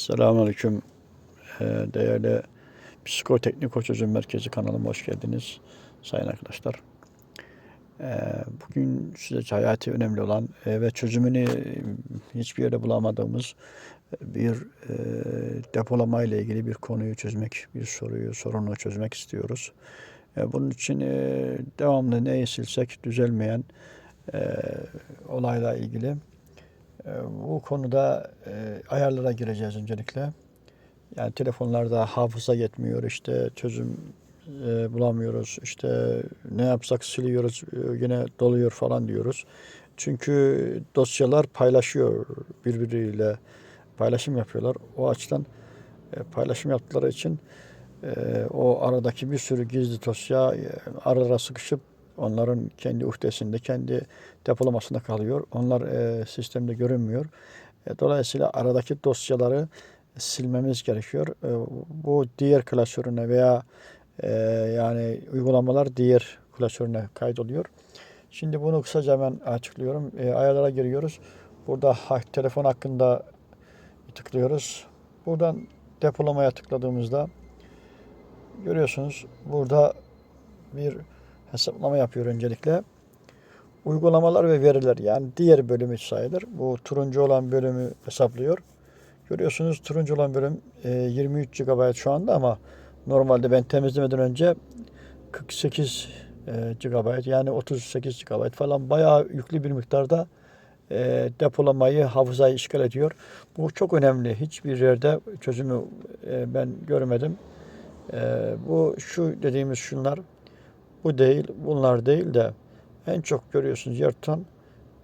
Selamünaleyküm. Ee, Değerli Psikoteknik Çözüm Merkezi kanalıma hoş geldiniz sayın arkadaşlar. Ee, Bugün size hayati önemli olan e, ve çözümünü hiçbir yerde bulamadığımız bir e, depolama ile ilgili bir konuyu çözmek, bir soruyu, sorunu çözmek istiyoruz. E, Bunun için e, devamlı neyi silsek düzelmeyen e, olayla ilgili e, Bu konuda e, ayarlara gireceğiz öncelikle. Yani telefonlarda hafıza yetmiyor, işte çözüm e, bulamıyoruz, işte ne yapsak siliyoruz, e, yine doluyor falan diyoruz. Çünkü dosyalar paylaşıyor birbiriyle, paylaşım yapıyorlar. O açıdan paylaşım yaptıkları için o aradaki bir sürü gizli dosya aralara sıkışıp onların kendi uhdesinde, kendi depolamasında kalıyor. Onlar e, sistemde görünmüyor. E, dolayısıyla aradaki dosyaları silmemiz gerekiyor. E, bu diğer klasörüne veya e, yani uygulamalar diğer klasörüne kaydoluyor. Şimdi bunu kısaca hemen açıklıyorum. E, ayarlara giriyoruz. Burada ha- telefon hakkında tıklıyoruz. Buradan depolamaya tıkladığımızda görüyorsunuz burada bir hesaplama yapıyor öncelikle. Uygulamalar ve veriler yani diğer bölümü sayılır. Bu turuncu olan bölümü hesaplıyor. Görüyorsunuz turuncu olan bölüm e, 23 GB şu anda ama normalde ben temizlemeden önce 48 e, GB yani 38 GB falan bayağı yüklü bir miktarda e, depolamayı, hafızayı işgal ediyor. Bu çok önemli. Hiçbir yerde çözümü e, ben görmedim. E, bu şu dediğimiz şunlar bu değil, bunlar değil de en çok görüyorsunuz yer tutan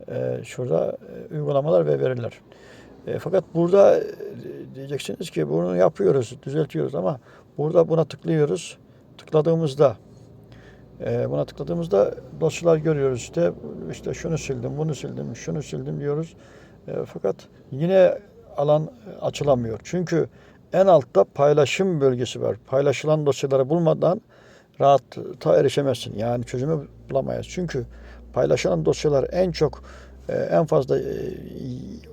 e, şurada e, uygulamalar ve veriler. E, fakat burada e, diyeceksiniz ki bunu yapıyoruz, düzeltiyoruz ama burada buna tıklıyoruz. Tıkladığımızda e, buna tıkladığımızda dosyalar görüyoruz işte işte şunu sildim, bunu sildim, şunu sildim diyoruz. E, fakat yine alan açılamıyor. Çünkü en altta paylaşım bölgesi var. Paylaşılan dosyaları bulmadan rahata erişemezsin. Yani çözümü bulamayız. Çünkü paylaşılan dosyalar en çok e, en fazla e,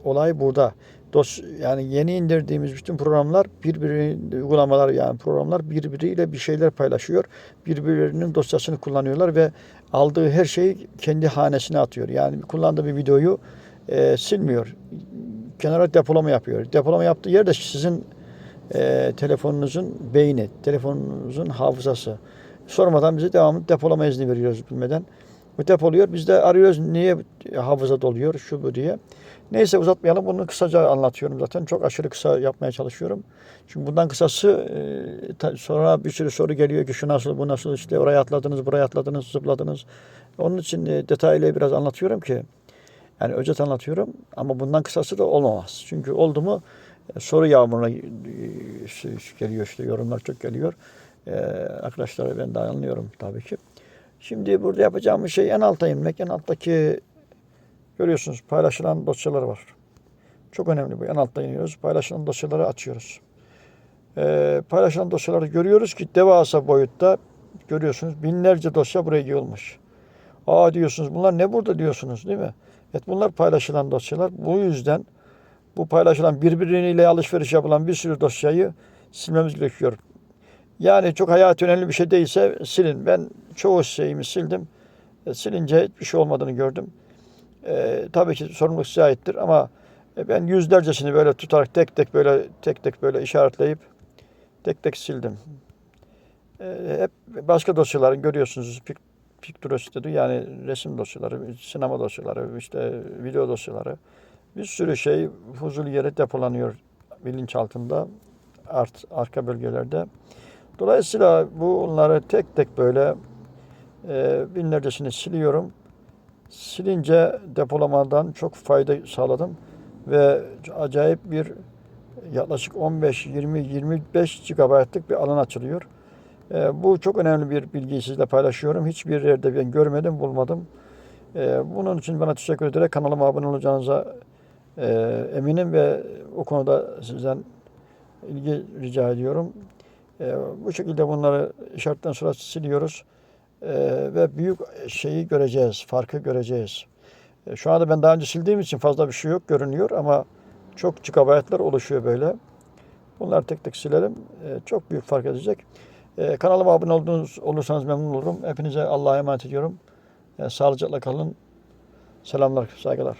olay burada. Dos yani yeni indirdiğimiz bütün programlar birbiri uygulamalar yani programlar birbiriyle bir şeyler paylaşıyor. Birbirlerinin dosyasını kullanıyorlar ve aldığı her şeyi kendi hanesine atıyor. Yani kullandığı bir videoyu e, silmiyor. Kenara depolama yapıyor. Depolama yaptığı yer de sizin e, telefonunuzun beyni, telefonunuzun hafızası. Sormadan bize devamlı depolama izni veriyoruz bilmeden. Bu depoluyor. Biz de arıyoruz niye hafıza doluyor şu bu diye. Neyse uzatmayalım. Bunu kısaca anlatıyorum zaten. Çok aşırı kısa yapmaya çalışıyorum. Çünkü bundan kısası e, sonra bir sürü soru geliyor ki şu nasıl bu nasıl işte oraya atladınız buraya atladınız zıpladınız. Onun için e, detaylı biraz anlatıyorum ki yani özet anlatıyorum ama bundan kısası da olmaz. Çünkü oldu mu e, soru yağmuruna e, şey- geliyor işte yorumlar çok geliyor. Ee, arkadaşlar ben de anlıyorum tabii ki. Şimdi burada yapacağımız şey en alta inmek. En alttaki görüyorsunuz paylaşılan dosyalar var. Çok önemli bu. En altta iniyoruz. Paylaşılan dosyaları açıyoruz. Ee, paylaşılan dosyaları görüyoruz ki devasa boyutta görüyorsunuz binlerce dosya buraya yığılmış. Aa diyorsunuz bunlar ne burada diyorsunuz değil mi? Evet bunlar paylaşılan dosyalar. Bu yüzden bu paylaşılan birbiriyle alışveriş yapılan bir sürü dosyayı silmemiz gerekiyor. Yani çok hayati önemli bir şey değilse silin. Ben çoğu şeyimi sildim. E, silince hiçbir şey olmadığını gördüm. E, tabii ki sorumluluk size aittir ama e, ben yüzlercesini böyle tutarak tek tek böyle tek tek böyle işaretleyip tek tek sildim. E, hep başka dosyaları görüyorsunuz. Pictures dedi yani resim dosyaları, sinema dosyaları, işte video dosyaları. Bir sürü şey huzurlu yere depolanıyor bilinç altında, art, arka bölgelerde. Dolayısıyla bunları tek tek böyle e, binlercesini siliyorum. Silince depolamadan çok fayda sağladım ve acayip bir yaklaşık 15, 20, 25 GB'lık bir alan açılıyor. E, bu çok önemli bir bilgiyi sizle paylaşıyorum. Hiçbir yerde ben görmedim, bulmadım. E, bunun için bana teşekkür ederek kanalıma abone olacağınıza e, eminim ve o konuda sizden ilgi rica ediyorum. E, bu şekilde bunları işaretten sonra siliyoruz E, ve büyük şeyi göreceğiz, farkı göreceğiz. E, şu anda ben daha önce sildiğim için fazla bir şey yok görünüyor ama çok gigabaytlar oluşuyor böyle. Bunları tek tek silelim. E, çok büyük fark edecek. E, kanalıma abone olduğunuz olursanız memnun olurum. Hepinize Allah'a emanet ediyorum. E, sağlıcakla kalın. Selamlar, saygılar.